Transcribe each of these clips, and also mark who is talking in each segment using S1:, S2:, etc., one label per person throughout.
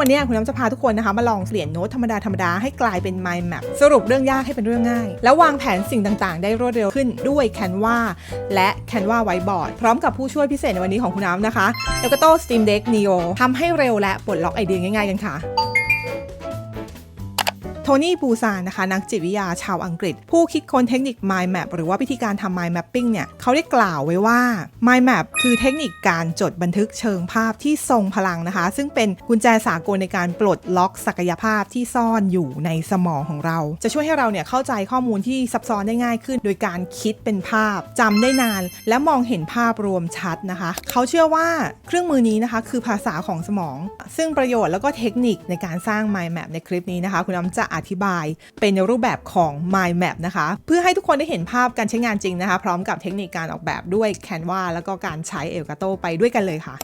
S1: วันนี้คุณน้ำจะพาทุกคนนะคะมาลองเปลี่ยนโน้ตธรรมดาธรรมดาให้กลายเป็น mind map สรุปเรื่องยากให้เป็นเรื่องง่าย แล้ววางแผนสิ่งต่างๆ ได้รวดเร็วขึ้นด้วย Canva และ Canva Whiteboard พร้อมกับผู้ช่วยพิเศษในวันนี้ของคุณน้ำนะคะแล้วก็โต้ Steam Deck Neo ทำให้เร็วและปลดล็อกไอเดียง่ายๆกันค่ะ ทนี่ปูซานนะคะ นักจิตวิทยาชาวอังกฤษ ผู้คิดค้นเทคนิค Mind Map หรือว่าวิธีการทำ Mind Mapping เนี่ยเขาได้กล่าวไว้ว่า Mind Map คือเทคนิคการจดบันทึกเชิงภาพที่ทรงพลังนะคะ ซึ่งเป็นกุญแจสากลในการปลดล็อกศักยภาพที่ซ่อนอยู่ในสมองของเรา จะช่วยให้เราเนี่ยเข้าใจข้อมูลที่ซับซ้อนได้ง่ายขึ้น โดยการคิดเป็นภาพจำได้นาน และมองเห็นภาพรวมชัดนะคะ เขาเชื่อว่าเครื่องมือนี้นะคะคือภาษาของสมอง ซึ่งประโยชน์แล้วก็เทคนิคในการสร้าง Mind Map ในคลิปนี้นะคะ คุณน้ำจะอธิบาย เป็นในรูปแบบของ Mind Map นะคะ เพื่อให้ทุกคนได้เห็นภาพการใช้งานจริงนะคะ พร้อมกับเทคนิคการออกแบบด้วย Canva แล้วก็การใช้ Elgato ไปด้วยกันเลยค่ะ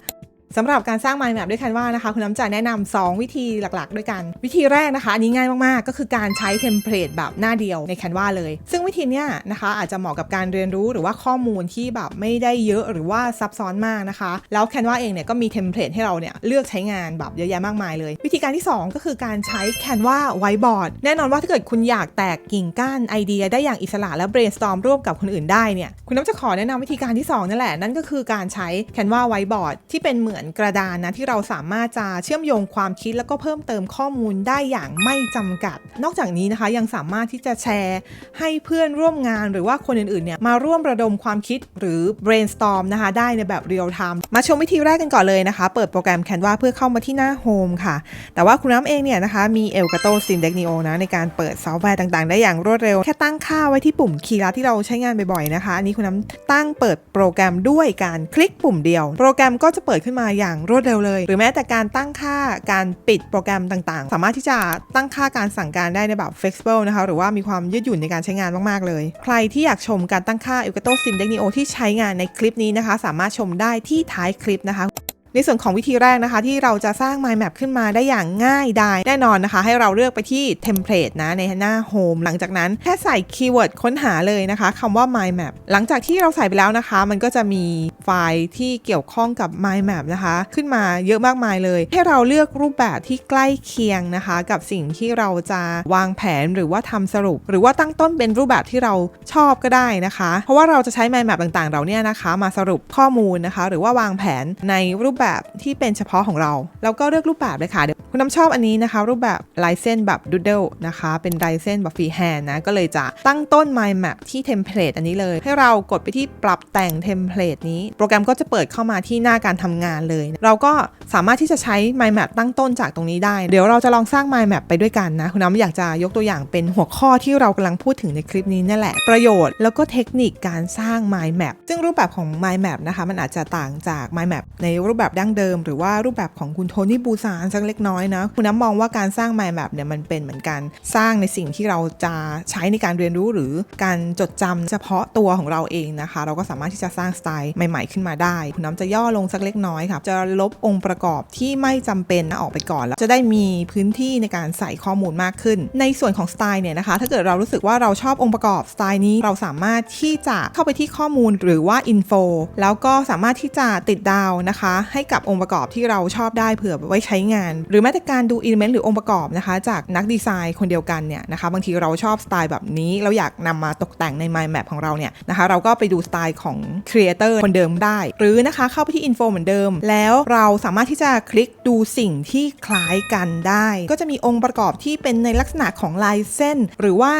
S1: สำหรับการสร้าง Mind Map ด้วย Canva นะคะ คุณน้ำจะแนะนำ2วิธีหลักๆ ด้วยกัน วิธีแรกนะคะ อันนี้ง่ายมากๆ ก็คือการใช้เทมเพลตแบบหน้าเดียวใน Canva เลย ซึ่งวิธีเนี้ยนะคะอาจจะเหมาะกับการเรียนรู้หรือว่าข้อมูลที่แบบไม่ได้เยอะหรือว่าซับซ้อนมากนะคะ แล้ว Canva เองเนี่ยก็มีเทมเพลตให้เราเนี่ยเลือกใช้งานแบบเยอะแยะมากมายเลย วิธีการที่ 2 ก็คือการใช้ Canva Whiteboard แน่นอนว่าถ้าเกิดคุณอยากแตกกิ่งก้านไอเดีย ได้อย่างอิสระและ brainstorm ร่วมกับคนอื่นได้เนี่ยคุณน้ำจะขอแนะนำวิธีการที่สองนั่นแหละนั่นก็คือการใช้ Canva Whiteboard ที่เป็นเหมือนกระดานนะที่เราสามารถจะเชื่อมโยงความคิดแล้วก็เพิ่มเติมข้อมูลได้อย่างไม่จำกัด นอกจากนี้นะคะยังสามารถที่จะแชร์ให้เพื่อนร่วมงานหรือว่าคนอื่นๆเนี่ยมาร่วมระดมความคิดหรือ brainstorm นะคะได้ในแบบ real time มาชมวิธีแรกกันก่อนเลยนะคะ เปิดโปรแกรม Canva เพื่อเข้ามาที่หน้า Home ค่ะ แต่ว่าคุณน้ำเองเนี่ยนะคะมี Elgato Steam Deck Neo นะในการเปิดซอฟต์แวร์ต่างๆ ได้อย่างรวดเร็ว แค่ตั้งค่าไว้ที่ปุ่มคีย์ลัดที่เราใช้งานบ่อยๆนะคะ อันนี้คุณน้ำตั้งเปิดโปรแกรมด้วยการคลิกปุ่มเดียว โปรแกรมก็จะเปิดขึ้นมาอย่างรวดเร็วเลย หรือแม้แต่การตั้งค่าการปิดโปรแกรมต่างๆ สามารถที่จะตั้งค่าการสั่งการได้ในแบบ flexible นะคะ หรือว่ามีความยืดหยุ่นในการใช้งานมากๆเลย ใครที่อยากชมการตั้งค่า Elgato Sim Deck Neo ที่ใช้งานในคลิปนี้นะคะ สามารถชมได้ที่ท้ายคลิปนะคะ ในส่วนของวิธีแรกนะคะ ที่เราจะสร้าง Mind Map ขึ้นมาได้อย่างง่ายดายแน่นอนนะคะ ให้เราเลือกไปที่เทมเพลตนะในหน้า Home หลังจากนั้นแค่ใส่คีย์เวิร์ดค้นหาเลยนะคะคำว่า Mind Map หลังจากที่เราใส่ไปแล้วนะคะ มันก็จะมีไฟล์ที่เกี่ยวข้องกับ Mind Map นะคะ ขึ้นมาเยอะมากมายเลย ให้เราเลือกรูปแบบที่ใกล้เคียงนะคะ กับสิ่งที่เราจะวางแผนหรือว่าทำสรุป หรือว่าตั้งต้นเป็นรูปแบบที่เราชอบก็ได้นะคะ เพราะว่าเราจะใช้ Mind Map ต่างๆ เราเนี่ยนะคะ มาสรุปข้อมูลนะคะ หรือว่าวางแผนในรูปแบบที่เป็นเฉพาะของเรา แล้วก็เลือกรูปแบบเลยค่ะเดี๋ยวคุณน้ำชอบอันนี้นะคะ รูปแบบลายเส้นแบบ Doodle นะคะ เป็นลายเส้นแบบฟรีแฮนด์นะ ก็เลยจะตั้งต้น Mind Map ที่เทมเพลตอันนี้เลย ให้เรากดไปที่ปรับแต่งเทมเพลตนี้ โปรแกรมก็จะเปิดเข้ามาที่หน้าการทำงานเลย เราก็สามารถที่จะใช้ Mind Map ตั้งต้นจากตรงนี้ได้ เดี๋ยวเราจะลองสร้าง Mind Map ไปด้วยกันนะ คุณน้ำอยากจะยกตัวอย่างเป็นหัวข้อที่เรากำลังพูดถึงในคลิปนี้นั่นแหละ ประโยชน์แล้วก็เทคนิคการสร้าง Mind Map ซึ่งรูปแบบของ Mind Map นะคะ มันอาจจะต่างจาก Mind Map ในรูปแบบดั้งเดิม หรือว่ารูปแบบของคุณโทนี่บูซานสักเล็กน้อยนะคุณน้ำมองว่าการสร้าง Mind Map เนี่ยมันเป็นเหมือนการสร้างในสิ่งที่เราจะใช้ในการเรียนรู้หรือการจดจำเฉพาะตัวของเราเองนะคะ เราก็สามารถที่จะสร้างสไตล์ใหม่ ๆ ขึ้นมาได้ คุณน้ำจะย่อลงสักเล็กน้อยค่ะจะลบองค์ประกอบที่ไม่จำเป็นนะออกไปก่อนแล้วจะได้มีพื้นที่ในการใส่ข้อมูลมากขึ้น ในส่วนของสไตล์เนี่ยนะคะถ้าเกิดเรารู้สึกว่าเราชอบองค์ประกอบสไตล์นี้เราสามารถที่จะเข้าไปที่ข้อมูลหรือว่า info แล้วก็สามารถที่จะติดดาวนะคะ ให้กับองค์ประกอบที่เราชอบได้เผื่อไว้ใช้งาน หรือแม้แต่การดูอิเลเมนต์หรือองค์ประกอบนะคะ จากนักดีไซน์คนเดียวกันเนี่ยนะคะบางทีเราชอบสไตล์แบบนี้ เราอยากนำมาตกแต่งใน Mind Map ของเราเนี่ยนะคะเราก็ไปดูสไตล์ของ Creator คนเดิมได้ หรือนะคะเข้าไปที่ Info เหมือนเดิม แล้วเราสามารถที่จะคลิกดูสิ่งที่คล้ายกันได้ ก็จะมีองค์ประกอบที่เป็นในลักษณะของลายเส้น หรือว่า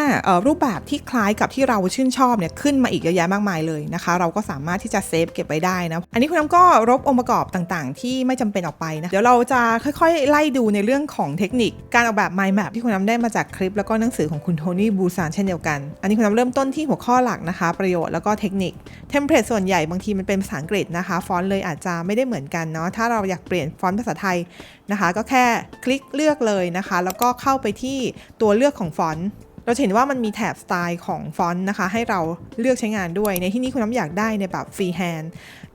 S1: รูปแบบที่คล้ายกับที่เราชื่นชอบเนี่ยขึ้นมาอีกเยอะแยะมากมายเลยนะคะ เราก็สามารถที่จะเซฟเก็บไว้ได้นะอันนี้คุณน้ำก็ลบองค์ประกอบต่างๆ ที่ไม่จำเป็นออกไปนะเดี๋ยวเราจะค่อยๆ ไล่ดูในเรื่องของเทคนิค การออกแบบ Mind Map ที่คุณน้ำได้มาจากคลิป แล้วก็หนังสือของคุณโทนี่บูซานเช่นเดียวกัน อันนี้คุณน้ำเริ่มต้นที่หัวข้อหลักนะคะ ประโยชน์แล้วก็เทคนิคเทมเพลตส่วนใหญ่บางทีมันเป็นภาษาอังกฤษนะคะฟอนต์เลยอาจจะไม่ได้เหมือนกันเนาะถ้าเราอยากเปลี่ยนฟอนต์ภาษาไทยนะคะ ก็แค่คลิกเลือกเลยนะคะ แล้วก็เข้าไปที่ตัวเลือกของฟอนต์ เราจะเห็นว่ามันมีแถบสไตล์ของฟอนต์นะคะ ให้เราเลือกใช้งานด้วย ในที่นี้คุณน้ำอยากได้ในแบบฟรีแฮนด์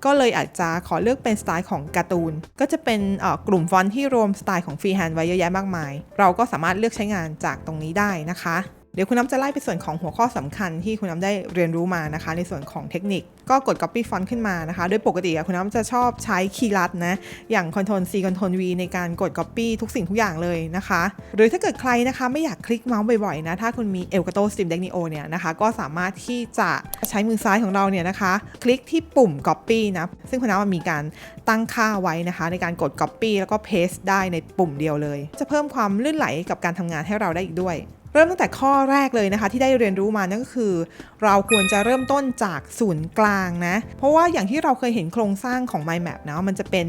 S1: ก็เลยอาจจะขอเลือกเป็นสไตล์ของการ์ตูน ก็จะเป็นกลุ่มฟอนต์ที่รวมสไตล์ของฟรีแฮนด์ไว้เยอะแยะมากมาย เราก็สามารถเลือกใช้งานจากตรงนี้ได้นะคะ เดี๋ยวคุณน้ำจะไล่ไปส่วนของหัวข้อสำคัญที่คุณน้ำได้เรียนรู้มานะคะ ในส่วนของเทคนิค ก็กด copy font ขึ้นมานะคะ โดยปกติอะคุณน้ำจะชอบใช้คีย์ลัดนะ อย่าง Ctrl C Ctrl V ในการกด copy ทุกสิ่งทุกอย่างเลยนะคะ หรือถ้าเกิดใครนะคะไม่อยากคลิกเมาส์บ่อยๆนะ ถ้าคุณมี Elgato Stream Deck Neo เนี่ยนะคะ ก็สามารถที่จะใช้มือซ้ายของเราเนี่ยนะคะ คลิกที่ปุ่ม copy นะ ซึ่งคุณน้ำมันมีการตั้งค่าไว้นะคะ ในการกด copy แล้วก็ paste ได้ในปุ่มเดียวเลย จะเพิ่มความลื่นไหลกับการทำงานให้เราได้อีกด้วย เริ่มตั้งแต่ข้อแรกเลยนะคะ ที่ได้เรียนรู้มานั่นก็คือ เราควรจะเริ่มต้นจากศูนย์กลางนะ เพราะว่าอย่างที่เราเคยเห็นโครงสร้างของ Mind Map นะมันจะเป็น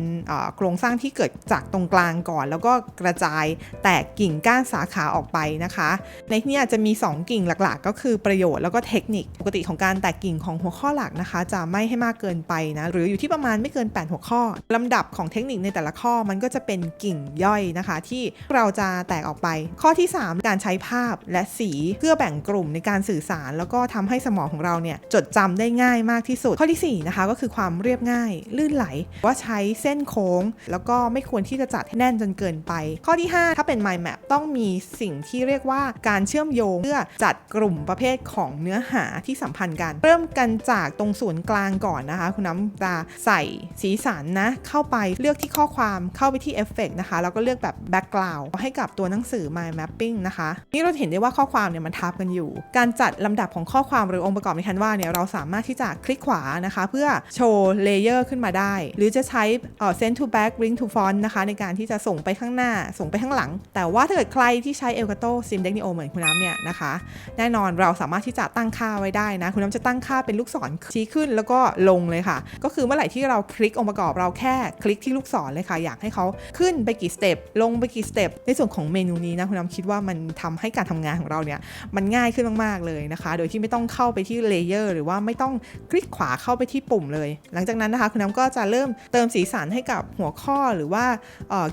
S1: โครงสร้างที่เกิดจากตรงกลางก่อน แล้วก็กระจายแตกกิ่งก้านสาขาออกไปนะคะ ในที่นี้จจะมี 2 กิ่งหลักๆ ก็คือประโยชน์แล้วก็เทคนิคปกติของการแตกกิ่งของหัวข้อหลักนะคะ จะไม่ให้มากเกินไปนะหรืออยู่ที่ประมาณไม่เกิน 8 หัวข้อลำดับของเทคนิคในแต่ละข้อมันก็จะเป็นกิ่งย่อยนะคะ ที่เราจะแตกออกไป ข้อที่ 3 การใช้ภาพและสีเพื่อแบ่งกลุ่มในการสื่อสาร แล้วก็ทำให้สมองของเราเนี่ยจดจำได้ง่ายมากที่สุด ข้อทีสี่4นะคะก็คือความเรียบง่าย ลื่นไหล ว่าใช้เส้นโค้ง แล้วก็ไม่ควรที่จะจัดให้แน่นจนเกินไป ข้อที่ 5 ถ้าเป็น mind map ต้องมีสิ่งที่เรียกว่าการเชื่อมโยงเพื่อจัดกลุ่มประเภทของเนื้อหาที่สัมพันธ์กัน เริ่มกันจากตรงศูนย์กลางก่อนนะคะ คุณน้ำจะใส่สีสันนะ เข้าไปเลือกที่ข้อความเข้าไปที่เอฟเฟกนะคะแล้วก็เลือกแบบ background ให้กับตัวหนังสือ mind mapping นะคะ นี่เราเห็นได้ว่าข้อความเนี่ยมันทับกันอยู่ การจัดลำดับของข้อความหรือองค์ประกอบใน Canva เนี่ยเราสามารถที่จะคลิกขวานะคะ เพื่อโชว์เลเยอร์ขึ้นมาได้ หรือจะใช้เอ่อ send to back link to front นะคะในการที่จะส่งไปข้างหน้าส่งไปข้างหลัง แต่ว่าถ้าเกิดใครที่ใช้ Elgato Sim d e c Neo เหมือนคุณน้ำเนี่ยนะคะ แน่นอนเราสามารถที่จะตั้งค่าไว้ได้นะ คุณน้ำจะตั้งค่าเป็นลูกศรชี้ขึ้นแล้วก็ลงเลยค่ะ ก็คือเมื่อไหร่ที่เราคลิกองค์ประกอบเราแค่คลิกที่ลูกศรเลยค่ะ อยากให้เขาขึ้นไปกี่สเต็ปลงไปกี่สเต็ปในส่วนของเมนูนี้นะคุณน้ำคิดว่ามันทำให้การทำงานของเราเนี่ยมันง่ายขึ้นมากๆเลยนะคะ โดยที่ไม่ต้องเข้าไปที่เลเยอร์หรือว่าไม่ต้องคลิกขวาเข้าไปที่ปุ่มเลย หลังจากนั้นนะคะคุณน้ำก็จะเริ่มเติมสีสันให้กับหัวข้อหรือว่า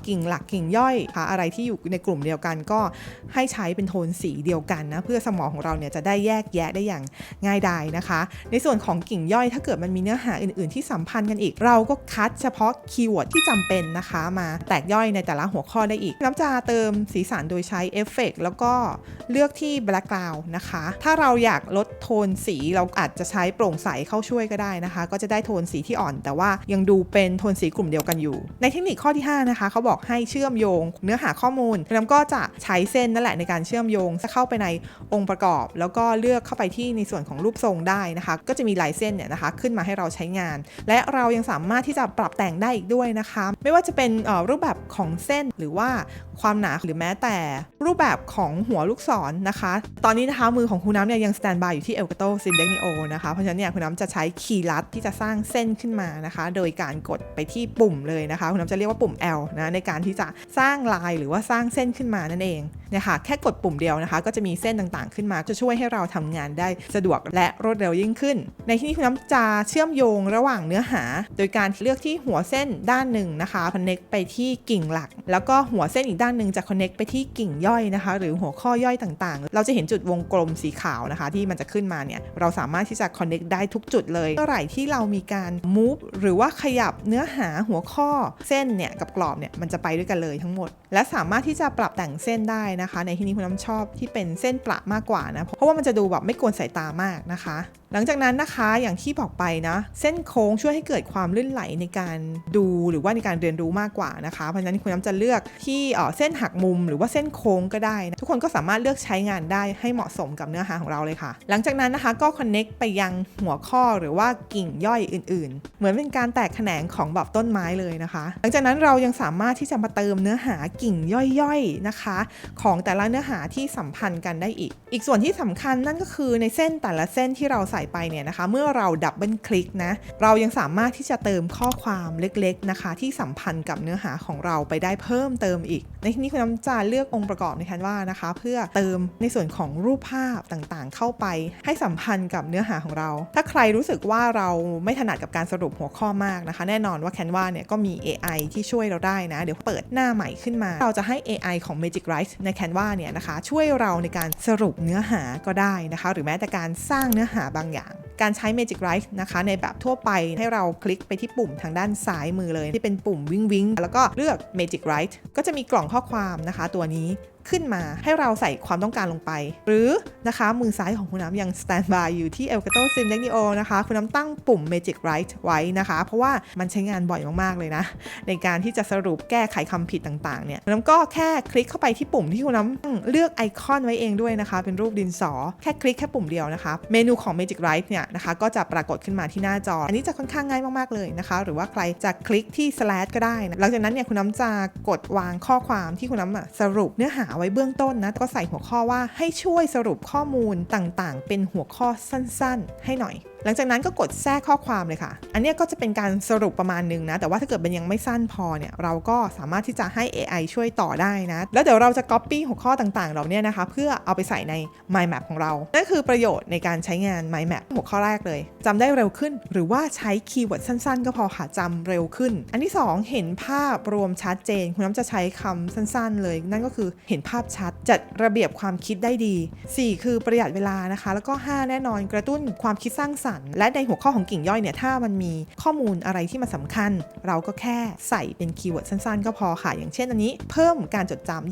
S1: กิ่งหลักกิ่งย่อยค่ะอะไรที่อยู่ในกลุ่มเดียวกันก็ให้ใช้เป็นโทนสีเดียวกันนะเพื่อสมองของเราเนี่ยจะได้แยกแยะได้อย่างง่ายดายนะคะ ในส่วนของกิ่งย่อยถ้าเกิดมันมีเนื้อหาอื่น ๆ ที่สัมพันธ์กันอีก เราก็คัดเฉพาะคีย์เวิร์ดที่จำเป็นนะคะ มาแตกย่อยในแต่ละหัวข้อได้อีก น้ำจะเติมสีสันโดยใช้เอฟเฟกแล้วก็เลือกที่ black ground นะคะ ถ้าเราอยากลดโทนสีเราอาจจะใช้โปร่งใสเข้าช่วยก็ได้นะคะ ก็จะได้โทนสีที่อ่อน แต่ว่ายังดูเป็นโทนสีกลุ่มเดียวกันอยู่ ในเทคนิคข้อที่ 5 นะคะ เขาบอกให้เชื่อมโยงเนื้อหาข้อมูลน้ำก็จะใช้เส้นนั่นแหละในการเชื่อมโยงจะเข้าไปในองค์ประกอบ แล้วก็เลือกเข้าไปที่ในส่วนของรูปทรงได้นะคะ ก็จะมีลายเส้นเนี่ยนะคะ ขึ้นมาให้เราใช้งาน และเรายังสามารถที่จะปรับแต่งได้อีกด้วยนะคะ ไม่ว่าจะเป็นรูปแบบของเส้นหรือว่า ความหนาหรือแม้แต่รูปแบบของหัวลูกศรนะคะ ตอนนี้นะคะมือของคุณน้ำเนี่ยยังสแตนบายอยู่ที่ Elgato Sim Deck Neo นะคะ เพราะฉะนั้นเนี่ยคุณน้ำจะใช้คีย์ลัดที่จะสร้างเส้นขึ้นมานะคะ โดยการกดไปที่ปุ่มเลยนะคะ คุณน้ำจะเรียกว่าปุ่ม L นะในการที่จะสร้างลายหรือว่าสร้างเส้นขึ้นมานั่นเอง เนี่ยค่ะแค่กดปุ่มเดียวนะคะ ก็จะมีเส้นต่างๆ ขึ้นมา จะช่วยให้เราทำงานได้สะดวกและรวดเร็วยิ่งขึ้น ในที่นี้คุณน้ำจะเชื่อมโยงระหว่างเนื้อหา โดยการเลือกที่หัวเส้นด้านหนึ่งนะคะ connect ไปที่กิ่งหลัก แล้วก็หัวเส้นอีกด้านหนึ่งจะ connect ไปที่กิ่งย่อยนะคะ หรือหัวข้อย่อยต่างๆ เราจะเห็นจุดวงกลมสีขาวนะคะ ที่มันจะขึ้นมาเนี่ยเราสามารถที่จะ connect ได้ทุกจุดเลยเมื่อไหร่ที่เรามีการ move หรือว่าขยับเนื้อหาหัวข้อเส้นเนี่ยกับกรอบเนี่ยมันจะไปด้วยกันเลยทั้งหมด และสามารถที่จะปรับแต่งเส้นได้นะคะ ในที่นี้คุณน้ำชอบที่เป็นเส้นประมากกว่านะ เพราะว่ามันจะดูแบบไม่กวนสายตามากนะคะ หลังจากนั้นนะคะอย่างที่บอกไปนะ เส้นโค้งช่วยให้เกิดความลื่นไหลในการดูหรือว่าในการเรียนรู้มากกว่านะคะ เพราะฉะนั้นคุณน้ำจะเลือกที่เส้นหักมุมหรือว่าเส้นโค้งก็ได้นะทุกคนก็สามารถเลือกใช้งานได้ให้เหมาะสมกับเนื้อหาของเราเลยค่ะ หลังจากนั้นนะคะก็ connect ไปยังหัวข้อหรือว่ากิ่งย่อยอื่น ๆ เหมือนเป็นการแตกแขนงของแบบต้นไม้เลยนะคะ หลังจากนั้นเรายังสามารถที่จะมาเติมเนื้อหากิ่งย่อยๆนะคะ ขของแต่ละเนื้อหาที่สัมพันธ์กันได้อีก อีกส่วนที่สำคัญนั่นก็คือในเส้นแต่ละเส้นที่เราใส่ไปเนี่ยนะคะ เมื่อเราดับเบิลคลิกนะ เรายังสามารถที่จะเติมข้อความเล็กๆนะคะ ที่สัมพันธ์กับเนื้อหาของเราไปได้เพิ่มเติมอีก ในที่นี้คุณน้ำจะเลือกองค์ประกอบในแคนวานะคะ เพื่อเติมในส่วนของรูปภาพต่างๆ เข้าไป ให้สัมพันธ์กับเนื้อหาของเรา ถ้าใครรู้สึกว่าเราไม่ถนัดกับการสรุปหัวข้อมากนะคะ แน่นอนว่า Canva เนี่ยก็มี AI ที่ช่วยเราได้นะ เดี๋ยวเปิดหน้าใหม่ขึ้นมา เราจะให้ AI ของ Magic Write ใน Canva เนี่ยนะคะช่วยเราในการสรุปเนื้อหาก็ได้นะคะ หรือแม้แต่การสร้างเนื้อหาบางอย่าง การใช้ Magic Write นะคะในแบบทั่วไปให้เราคลิกไปที่ปุ่มทางด้านซ้ายมือเลย ที่เป็นปุ่มวิงวิงแล้วก็เลือก Magic Write ก็จะมีกล่องข้อความนะคะ ตัวนี้ ขึ้นมาให้เราใส่ความต้องการลงไป หรือนะคะมือซ้ายของคุณน้ำยังสแตนบายอยู่ที่ Elgato Sim Technio นะคะคุณน้ำตั้งปุ่ม Magic Write ไว้นะคะ เพราะว่ามันใช้งานบ่อยมากๆเลยนะ ในการที่จะสรุปแก้ไขคำผิดต่างๆเนี่ยคุณน้ำก็แค่คลิกเข้าไปที่ปุ่มที่คุณน้ำเลือกไอคอนไว้เองด้วยนะคะ เป็นรูปดินสอ แค่คลิกแค่ปุ่มเดียวนะคะ เมนูของ Magic Write เนี่ยนะคะก็จะปรากฏขึ้นมาที่หน้าจอ อันนี้จะค่อนข้างง่ายมากๆเลยนะคะ หรือว่าใครจะคลิกที่ slash ก็ได้นะหลังจากนั้นเนี่ยคุณน้ำจะกดวางข้อความที่คุณน้ำสรุปเนื้อหาไว้เบื้องต้นนะ ก็ใส่หัวข้อว่าให้ช่วยสรุปข้อมูลต่างๆ เป็นหัวข้อสั้นๆ ให้หน่อย ลังจากนั้นก็กดแทรกข้อความเลยค่ะ อันนี้ก็จะเป็นการสรุปประมาณนึงนะ แต่ว่าถ้าเกิดมันยังไม่สั้นพอเนี่ย เราก็สามารถที่จะให้ AI ช่วยต่อได้นะ แล้วเดี๋ยวเราจะ copy หัวข้อต่างๆ เราเนี่ยนะคะ เพื่อเอาไปใส่ใน mind map ของเรา นั่นคือประโยชน์ในการใช้งาน mind map หัวข้อแรกเลยจำได้เร็วขึ้น หรือว่าใช้คีย์เวิร์ดสั้น ๆ ก็พอค่ะจำเร็วขึ้น อันที่ 2 เห็นภาพรวมชัดเจน คุณน้ำจะใช้คำสั้น ๆ เลย นั่นก็คือเห็นภาพชัด จัดระเบียบความคิดได้ดี 4 คือประหยัดเวลานะคะ แล้วก็ 5 แน่นอนกระตุ้นความคิดสร้างสรรค์และในหัวข้อของกิ่งย่อยเนี่ยถ้ามันมีข้อมูลอะไรที่มันสำคัญ เราก็แค่ใส่เป็นคีย์เวิร์ดสั้นๆ ก็พอค่ะ อย่างเช่นอันนี้เพิ่มการจดจำ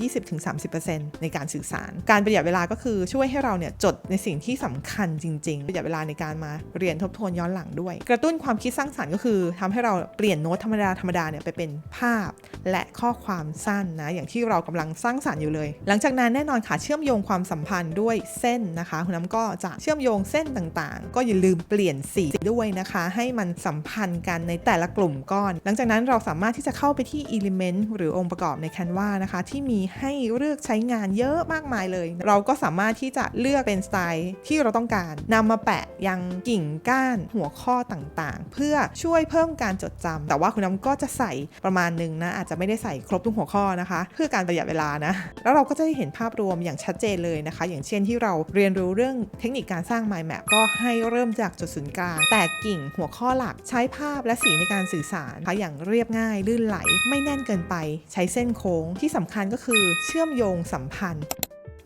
S1: 20-30%ในการสื่อสาร การประหยัดเวลาก็คือช่วยให้เราเนี่ยจดในสิ่งที่สำคัญจริง ๆ ประหยัดเวลาในการมาเรียนทบทวนย้อนหลังด้วย กระตุ้นความคิดสร้างสรรค์ก็คือทำให้เราเปลี่ยนโน้ตธรรมดาธรรมดาเนี่ยไปเป็นภาพ และข้อความสั้นนะอย่างที่เรากำลังสร้างสรรค์อยู่เลย หลังจากนั้นแน่นอนค่ะเชื่อมโยงความสัมพันธ์ด้วยเส้นนะคะคุณน้ำก็จะเชื่อมโยงเส้นต่างๆ ก็อย่าลืมเปลี่ยนสีด้วยนะคะ ให้มันสัมพันธ์กันในแต่ละกลุ่มก้อน หลังจากนั้นเราสามารถที่จะเข้าไปที่ Element หรือองค์ประกอบใน Canva นะคะ ที่มีให้เลือกใช้งานเยอะมากมายเลย เราก็สามารถที่จะเลือกเป็นสไตล์ที่เราต้องการนำมาแปะยังกิ่งก้านหัวข้อต่างๆ เพื่อช่วยเพิ่มการจดจำแต่ว่าคุณน้ำก็จะใส่ประมาณหนึ่งนะอาจจะไม่ได้ใส่ครบทุกหัวข้อนะคะ เพื่อการประหยัดเวลานะ แล้วเราก็จะได้เห็นภาพรวมอย่างชัดเจนเลยนะคะ อย่างเช่นที่เราเรียนรู้เรื่องเทคนิคการสร้าง mind map ก็ให้เริ่มจากจุดศูนย์กลางแตกกิ่งหัวข้อหลักใช้ภาพและสีในการสื่อสารนะคะอย่างเรียบง่ายลื่นไหล ไม่แน่นเกินไป ใช้เส้นโค้งที่สำคัญก็คือเชื่อมโยงสัมพันธ์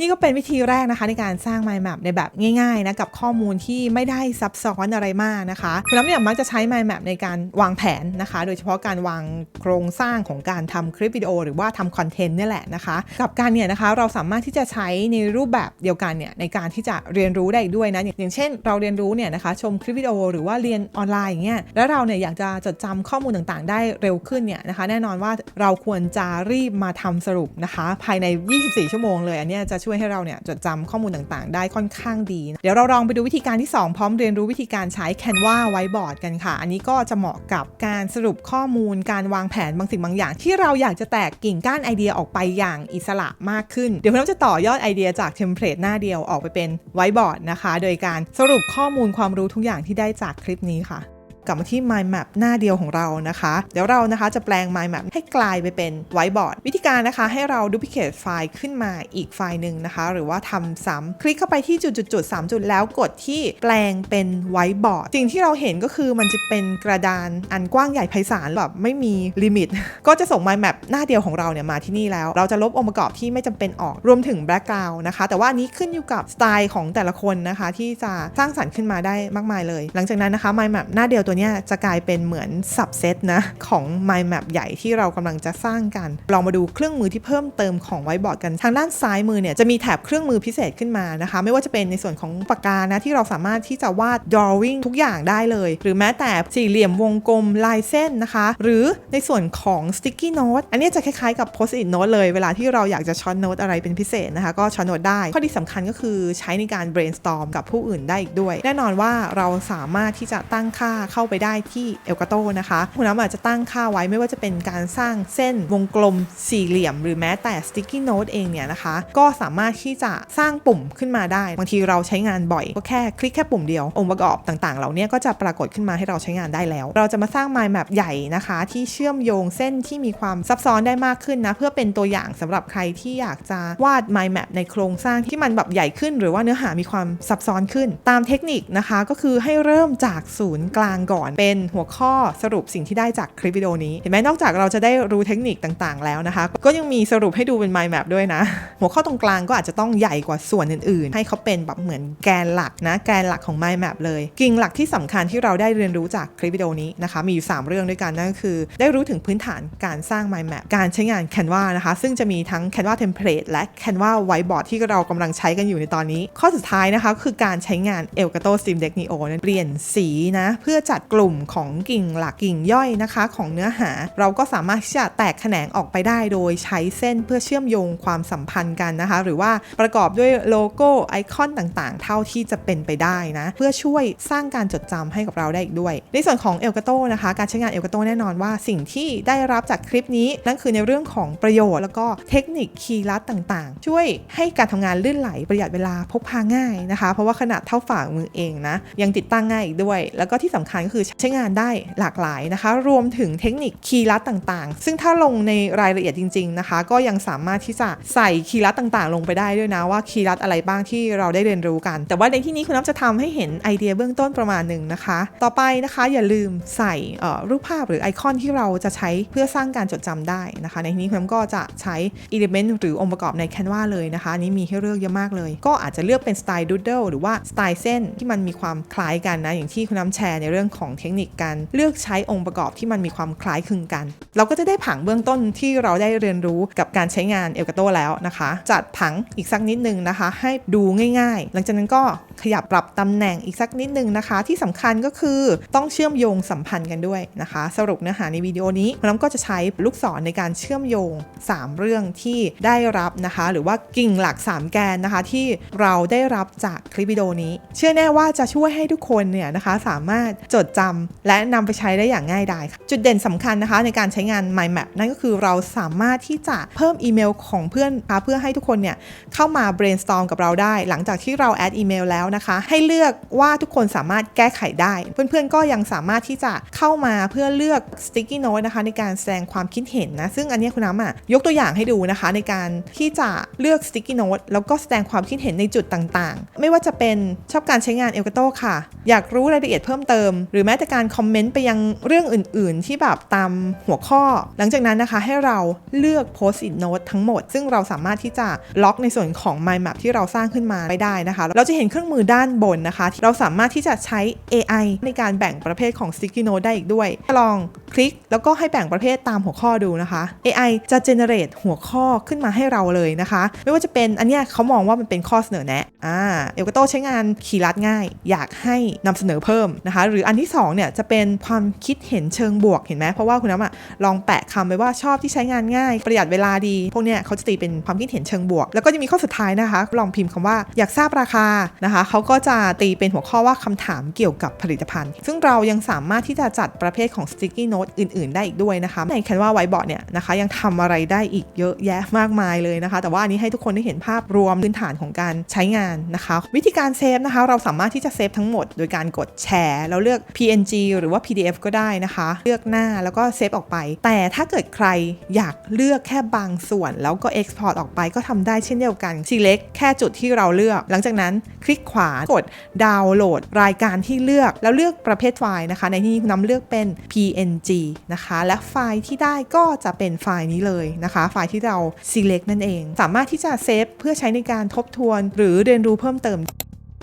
S1: นี่ก็เป็นวิธีแรกนะคะในการสร้าง mind map ในแบบง่ายๆนะกับข้อมูลที่ไม่ได้ซับซ้อนอะไรมากนะคะคุณน้ำเนี่ยมักจะใช้ mind map ในการวางแผนนะคะ โดยเฉพาะการวางโครงสร้างของการทำคลิปวิดีโอ หรือว่าทำคอนเทนต์นี่แหละนะคะ กับการเนี่ยนะคะเราสามารถที่จะใช้ในรูปแบบเดียวกันเนี่ยในการที่จะเรียนรู้ได้อีกด้วยนะอย่างเช่น เราเรียนรู้เนี่ยนะคะชมคลิปวิดีโอหรือว่าเรียนออนไลน์อย่างเงี้ยแล้วเราเนี่ยอยากจะจดจำข้อมูลต่างๆ ได้เร็วขึ้นเนี่ยนะคะ แน่นอนว่าเราควรจะรีบมาทำสรุปนะคะ ภายใน 24 ชั่วโมงเลยอันนี้จะช่วยให้เราเนี่ยจดจำข้อมูลต่างๆ ได้ค่อนข้างดี เดี๋ยวเราลองไปดูวิธีการที่ 2 พร้อมเรียนรู้วิธีการใช้ Canva ไว้บอร์ดกันค่ะ อันนี้ก็จะเหมาะกับการสรุปข้อมูล การวางแผนบางสิ่งบางอย่าง ที่เราอยากจะแตกกิ่งก้านไอเดียออกไปอย่างอิสระมากขึ้น เดี๋ยวเราจะต่อยอดไอเดียจากเทมเพลตหน้าเดียวออกไปเป็นไว้บอร์ดนะคะ โดยการสรุปข้อมูลความรู้ทุกอย่างที่ได้จากคลิปนี้ค่ะ กลับมาที่ mind map หน้าเดียวของเรานะคะ เดี๋ยวเรานะคะจะแปลง mind map ให้กลายไปเป็นไวบอร์ดวิธีการนะคะให้เรา duplicate ไฟล์ขึ้นมาอีกไฟล์หนึ่งนะคะ หรือว่าทำซ้ำคลิกเข้าไปที่จุดๆๆ3จุดแล้วกดที่แปลงเป็นไวบอร์ดสิ่งที่เราเห็นก็คือมันจะเป็นกระดานอันกว้างใหญ่ไพศาลแบบไม่มีลิมิต ก็จะส่ง mind map หน้าเดียวของเราเนี่ยมาที่นี่แล้ว เราจะลบองค์ประกอบที่ไม่จำเป็นออกรวมถึง background นะคะ แต่ว่าอันนี้ขึ้นอยู่กับสไตล์ของแต่ละคนนะคะ ที่จะสร้างสรรค์ขึ้นมาได้มากมายเลย หลังจากนั้นนะคะ mind map หน้าเดียวตัวนี้จะกลายเป็นเหมือน subset นะของ mind map ใหญ่ที่เรากำลังจะสร้างกัน ลองมาดูเครื่องมือที่เพิ่มเติมของไวบอร์ดกันทางด้านซ้ายมือเนี่ยจะมีแถบเครื่องมือพิเศษขึ้นมานะคะ ไม่ว่าจะเป็นในส่วนของปากกานะที่เราสามารถที่จะวาด drawing ทุกอย่างได้เลย หรือแม้แต่สี่เหลี่ยมวงกลมลายเส้นนะคะ หรือในส่วนของ sticky note อันนี้จะคล้ายๆกับ post it note เลยเวลาที่เราอยากจะช็อตโน้ตอะไรเป็นพิเศษนะคะ ก็ช็อตโน้ตได้ ข้อที่สำคัญก็คือใช้ในการ brainstorm กับผู้อื่นได้อีกด้วย แน่นอนว่าเราสามารถที่จะตั้งค่าเข้าาไปได้ที่ Elgato นะคะคุณน้ำอาจจะตั้งค่าไว้ไม่ว่าจะเป็นการสร้างเส้นวงกลมสี่เหลี่ยม หรือแม้แต่ sticky note เองเนี่ยนะคะ ก็สามารถที่จะสร้างปุ่มขึ้นมาได้ บางทีเราใช้งานบ่อย ก็แค่คลิกแค่ปุ่มเดียว องค์ประกอบต่างๆ เหล่านี้ก็จะปรากฏขึ้นมาให้เราใช้งานได้แล้ว เราจะมาสร้าง mind map ใหญ่นะคะ ที่เชื่อมโยงเส้นที่มีความซับซ้อนได้มากขึ้นนะ เพื่อเป็นตัวอย่างสำหรับใครที่อยากจะวาด mind map ในโครงสร้างที่มันแบบใหญ่ขึ้น หรือว่าเนื้อหามีความซับซ้อนขึ้น ตามเทคนิคนะคะ ก็คือให้เริ่มจากศูนย์กลางก่อน เป็นหัวข้อสรุปสิ่งที่ได้จากคลิปวิดีโอนี้ เห็นไหมนอกจากเราจะได้รู้เทคนิคต่างๆ แล้วนะคะ ก็ยังมีสรุปให้ดูเป็น mind map ด้วยนะ หัวข้อตรงกลางก็อาจจะต้องใหญ่กว่าส่วนอื่นๆ ให้เขาเป็นแบบเหมือนแกนหลักนะ แกนหลักของ mind map เลย กิ่งหลักที่สำคัญที่เราได้เรียนรู้จากคลิปวิดีโอนี้นะคะ มีอยู่ 3 เรื่องด้วยกันนั่นก็คือ ได้รู้ถึงพื้นฐานการสร้าง mind map การใช้งาน Canva นะคะ ซึ่งจะมีทั้ง Canva template และ Canva whiteboard ที่เรากำลังใช้กันอยู่ในตอนนี้ ข้อสุดท้ายนะคะคือการใช้งาน Elgato Stream Deck Neo นั้นเปลี่ยนสีนะเพื่อจัดกลุ่มของกิ่งหลักกิ่งย่อยนะคะ ของเนื้อหา เราก็สามารถที่จะแตกแขนงออกไปได้โดยใช้เส้นเพื่อเชื่อมโยงความสัมพันธ์กันนะคะ หรือว่าประกอบด้วยโลโก้ไอคอนต่างๆ เท่าที่จะเป็นไปได้นะ เพื่อช่วยสร้างการจดจำให้กับเราได้อีกด้วย ในส่วนของ Elgato นะคะ การใช้งาน Elgato แน่นอนว่าสิ่งที่ได้รับจากคลิปนี้นั่นคือในเรื่องของประโยชน์ แล้วก็เทคนิคคีย์ลัดต่างๆ ช่วยให้การทำงานลื่นไหลประหยัดเวลาพกพาง่ายนะคะ เพราะว่าขนาดเท่าฝ่ามือเองนะยังติดตั้งง่ายอีกด้วย แล้วก็ที่สำคัญก็คือใช้งานได้หลากหลายนะคะ รวมถึงเทคนิคคีย์ลัดต่างๆ ซึ่งถ้าลงในรายละเอียดจริง ๆนะคะ ก็ยังสามารถที่จะใส่คีย์ลัดต่างๆ ลงไปได้ด้วยนะว่าคีย์ลัดอะไรบ้างที่เราได้เรียนรู้กัน แต่ว่าในที่นี้คุณน้ำจะทำให้เห็นไอเดียเบื้องต้นประมาณหนึ่งนะคะ ต่อไปนะคะอย่าลืมใส่รูปภาพหรือไอคอนที่เราจะใช้เพื่อสร้างการจดจำได้นะคะ ในที่นี้คุณน้ำก็จะใช้ Element หรือองค์ประกอบใน Canva เลยนะคะนี้มีให้เลือกเยอะมากเลย ก็อาจจะเลือกเป็นสไตล์ Doodle หรือว่าสไตล์เส้นที่มันมีความคล้ายกันนะอย่างที่คุณน้ำแชร์ในเรื่องของเทคนิคการเลือกใช้องค์ประกอบที่มันมีความคล้ายคลึงกัน เราก็จะได้ผังเบื้องต้นที่เราได้เรียนรู้กับการใช้งานเอลกาโตแล้วนะคะ จัดผังอีกสักนิดนึงนะคะ ให้ดูง่ายๆ หลังจากนั้นก็ ขยับปรับตำแหน่งอีกสักนิดนึงนะคะ ที่สำคัญก็คือต้องเชื่อมโยงสัมพันธ์กันด้วยนะคะ สรุปเนื้อหาในวิดีโอนี้น้ำก็จะใช้ลูกศรในการเชื่อมโยง 3 เรื่องที่ได้รับนะคะ หรือว่ากิ่งหลัก 3 แกนนะคะ ที่เราได้รับจากคลิปวิดีโอนี้ เชื่อแน่ว่าจะช่วยให้ทุกคนเนี่ยนะคะสามารถจดจำและนำไปใช้ได้อย่างง่ายดายค่ะจุดเด่นสำคัญนะคะในการใช้งาน Mind Map นั่นก็คือเราสามารถที่จะเพิ่มอีเมลของเพื่อนเพื่อให้ทุกคนเนี่ยเข้ามา brainstorm กับเราได้ หลังจากที่เราแอดอีเมลแล้วนะคะ ให้เลือกว่าทุกคนสามารถแก้ไขได้ เพื่อนๆก็ยังสามารถที่จะเข้ามาเพื่อเลือก sticky note นะคะ ในการแสดงความคิดเห็นนะ ซึ่งอันนี้คุณน้ำอะยกตัวอย่างให้ดูนะคะ ในการที่จะเลือก sticky note แล้วก็แสดงความคิดเห็นในจุดต่างๆ ไม่ว่าจะเป็นชอบการใช้งาน Elgato ค่ะ อยากรู้รายละเอียดเพิ่มเติม หรือแม้แต่การคอมเมนต์ไปยังเรื่องอื่น ๆ ที่แบบตามหัวข้อ หลังจากนั้นนะคะให้เราเลือก post it note ทั้งหมด ซึ่งเราสามารถที่จะล็อกในส่วนของ mind map ที่เราสร้างขึ้นมาไปได้นะคะ เราจะเห็นเครื่องมือด้านบนนะคะที่เราสามารถที่จะใช้ AI ในการแบ่งประเภทของ sticky note ได้อีกด้วย ลองคลิกแล้วก็ให้แบ่งประเภทตามหัวข้อดูนะคะ AI จะ generate หัวข้อขึ้นมาให้เราเลยนะคะ ไม่ว่าจะเป็นอันเนี้ยเขามองว่ามันเป็นข้อเสนอแนะอ่าเอลกาโตใช้งานคีย์ลัดง่าย อยากให้นำเสนอเพิ่มนะคะ หรืออันที่2เนี่ยจะเป็นความคิดเห็นเชิงบวกเห็นไหมเพราะว่าคุณน้ำอะลองแปะคำไปว่าชอบที่ใช้งานง่าย ประหยัดเวลาดี พวกเนี้ยเขาจะตีเป็นความคิดเห็นเชิงบวก แล้วก็จะมีข้อสุดท้ายนะคะ ลองพิมพ์คำว่าอยากทราบราคานะคะเขาก็จะตีเป็นหัวข้อว่าคำถามเกี่ยวกับผลิตภัณฑ์ ซึ่งเรายังสามารถที่จะจัดประเภทของ sticky note อื่น ๆ ได้อีกด้วยนะคะ ใน Canva Whiteboard เนี่ยนะคะยังทำอะไรได้อีกเยอะแยะมากมายเลยนะคะ แต่ว่าอันนี้ให้ทุกคนได้เห็นภาพรวมพื้นฐานของการใช้งานนะคะ วิธีการเซฟนะคะ เราสามารถที่จะเซฟทั้งหมดโดยการกดแชร์แล้วเลือก PNG หรือว่า PDF ก็ได้นะคะ เลือกหน้าแล้วก็เซฟออกไป แต่ถ้าเกิดใครอยากเลือกแค่บางส่วน แล้วก็ Export ออกไปก็ทำได้เช่นเดียวกัน select แค่จุดที่เราเลือก หลังจากนั้นคลิกขวากดดาวน์โหลดรายการที่เลือกแล้วเลือกประเภทไฟล์นะคะ ในที่นี้คุณน้ำเลือกเป็น PNG นะคะ และไฟล์ที่ได้ก็จะเป็นไฟล์นี้เลยนะคะ ไฟล์ที่เรา select นั่นเอง สามารถที่จะเซฟเพื่อใช้ในการทบทวน หรือเรียนรู้เพิ่มเติม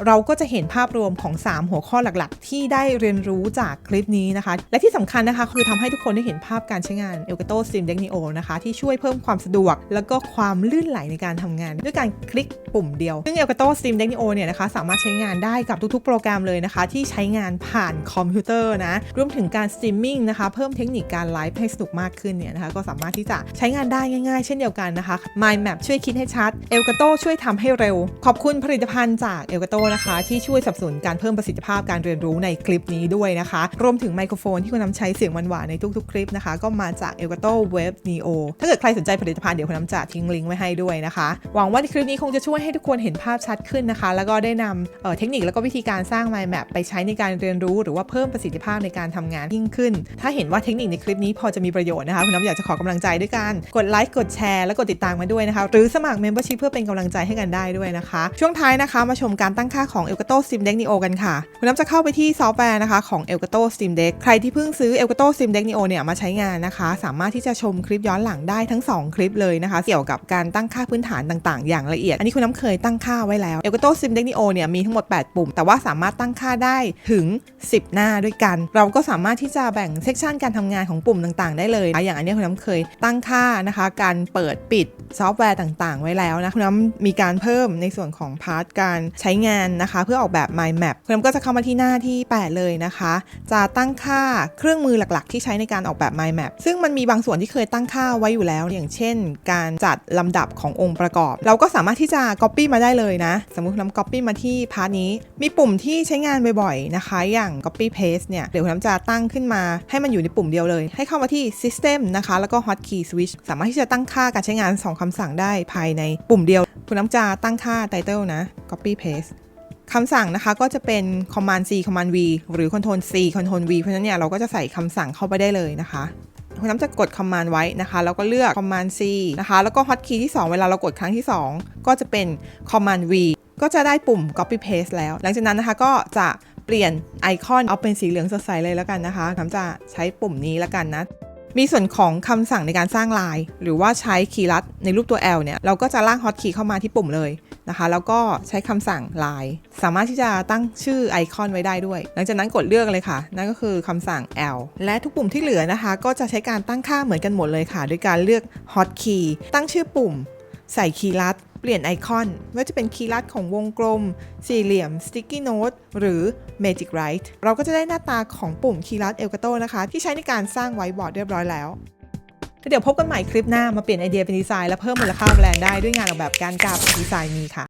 S1: เราก็จะเห็นภาพรวมของ 3 หัวข้อหลักๆ ที่ได้เรียนรู้จากคลิปนี้นะคะ และที่สำคัญนะคะคือทำให้ทุกคนได้เห็นภาพการใช้งาน Elgato Stream Deck Neo นะคะ ที่ช่วยเพิ่มความสะดวก แล้วก็ความลื่นไหลในการทำงาน ด้วยการคลิกปุ่มเดียว ซึ่ง Elgato Stream Deck Neo เนี่ยนะคะสามารถใช้งานได้กับทุกๆ โปรแกรมเลยนะคะ ที่ใช้งานผ่านคอมพิวเตอร์นะรวมถึงการสตรีมมิ่งนะคะเพิ่มเทคนิคการไลฟ์ให้สนุกมากขึ้นเนี่ยนะคะก็สามารถที่จะใช้งานได้ง่าย ๆ เช่นเดียวกันนะคะ Mind Map ช่วยคิดให้ชัด Elgato ช่วยทำให้เร็ว ขอบคุณผลิตภัณฑ์จาก Elgato นะคะ ที่ช่วยสนับสนุนการเพิ่มประสิทธิภาพการเรียนรู้ในคลิปนี้ด้วยนะคะ รวมถึงไมโครโฟนที่คุณน้ำใช้เสียงหวานๆในทุกๆ คลิปนะคะ ก็มาจาก Elgato Wave Neo ถ้าเกิดใครสนใจผลิตภัณฑ์เดี๋ยวคุณน้ำจะทิ้งลิงก์ไว้ให้ด้วยนะคะ หวังว่าในคลิปนี้คงจะช่วยให้ทุกคนเห็นภาพชัดขึ้นนะคะ แล้วก็ได้นำเเทคนิคแล้วก็วิธีการสร้าง Mind Map ไปใช้ในการเรียนรู้ หรือว่าเพิ่มประสิทธิภาพในการทำงานยิ่งขึ้น ถ้าเห็นว่าเทคนิคในคลิปนี้พอจะมีประโยชน์นะคะคุณน้ำอยากจะขอกำลังใจด้วยการกดไลค์กดแชร์และกดติดตามมาด้วยนะคะหรือสมัคร Membership เพื่อเป็นกำลังใจให้กันได้ด้วยนะคะ ช่วงท้ายนะคะมาชมการตั้งคค่าของ Elgato Steam Deck Neo กันค่ะคุณน้ำจะเข้าไปที่ซอฟต์แวร์นะคะของ Elgato Steam Deck ใครที่เพิ่งซื้อ Elgato Steam Deck Neo เนี่ยมาใช้งานนะคะ สามารถที่จะชมคลิปย้อนหลังได้ทั้ง 2 คลิปเลยนะคะ เกี่ยวกับการตั้งค่าพื้นฐานต่างๆ อย่างละเอียด อันนี้คุณน้ำเคยตั้งค่าไว้แล้ว Elgato Steam Deck Neo เนี่ยมีทั้งหมด 8 ปุ่ม แต่ว่าสามารถตั้งค่าได้ถึง 10 หน้าด้วยกัน เราก็สามารถที่จะแบ่งเซกชันการทำงานของปุ่มต่างๆ ได้เลยนะอย่างอันนี้คุณน้ำเคยตั้งค่านะคะ การเปิดปิดซอฟต์แวร์ต่างๆ ไว้แล้วนะคุณน้ำมีการเพิ่มในส่วนของพาร์ทการใช้งานนะคะ เพื่อออกแบบ Mind Map คุณน้ำก็จะเข้ามาที่หน้าที่ 8 เลยนะคะ จะตั้งค่าเครื่องมือหลักๆ ที่ใช้ในการออกแบบ Mind Map ซึ่งมันมีบางส่วนที่เคยตั้งค่าไว้อยู่แล้ว อย่างเช่น การจัดลำดับขององค์ประกอบ เราก็สามารถที่จะ Copy มาได้เลยนะ สมมุติคุณน้ำ Copy มาที่พาร์ทนี้ มีปุ่มที่ใช้งานบ่อยๆนะคะ อย่าง Copy Paste เนี่ยเดี๋ยวคุณน้ำจะตั้งขึ้นมาให้มันอยู่ในปุ่มเดียวเลย ให้เข้ามาที่ System นะคะ แล้วก็ Hotkey Switch สามารถที่จะตั้งค่าการใช้งาน 2คำสั่งได้ภายในปุ่มเดียว คุณน้ำจะตั้งค่า Title นะ Copy Paste คำสั่งนะคะก็จะเป็น Command C Command V หรือ Control C Control V เพราะฉะนั้นเนี่ยเราก็จะใส่คำสั่งเข้าไปได้เลยนะคะคุณน้ำจะกด Command ไว้นะคะแล้วก็เลือก Command C นะคะแล้วก็ Hotkey ที่ 2 เวลาเรากดครั้งที่ 2 ก็จะเป็น Command V ก็จะได้ปุ่ม Copy Paste แล้ว หลังจากนั้นนะคะก็จะเปลี่ยนไอคอนเอาเป็นสีเหลืองสดใสเลยแล้วกันนะคะน้ำจะใช้ปุ่มนี้แล้วกันนะ มีส่วนของคำสั่งในการสร้างลาย หรือว่าใช้คีย์ลัดในรูปตัว L เนี่ยเราก็จะลากฮอตคีย์เข้ามาที่ปุ่มเลยนะคะแล้วก็ใช้คำสั่งลาย สามารถที่จะตั้งชื่อไอคอนไว้ได้ด้วย หลังจากนั้นกดเลือกเลยค่ะ นั่นก็คือคำสั่ง L และทุกปุ่มที่เหลือนะคะ ก็จะใช้การตั้งค่าเหมือนกันหมดเลยค่ะ ด้วยการเลือกฮอตคีย์ตั้งชื่อปุ่ม ใส่คีย์ลัด เปลี่ยนไอคอนว่าจะเป็นคีย์ลัดของวงกลม สี่เหลี่ยม sticky note หรือ magic write เราก็จะได้หน้าตาของปุ่มคีย์ลัดเอลกาโตนะคะ ที่ใช้ในการสร้างไวท์บอร์ดเรียบร้อยแล้วเดี๋ยวพบกันใหม่คลิปหน้ามาเปลี่ยนไอเดียเป็นดีไซน์และเพิ่มมูลค่าแบรนด์ได้ด้วยงานออกแบบการกราบดีไซน์มีค่ะ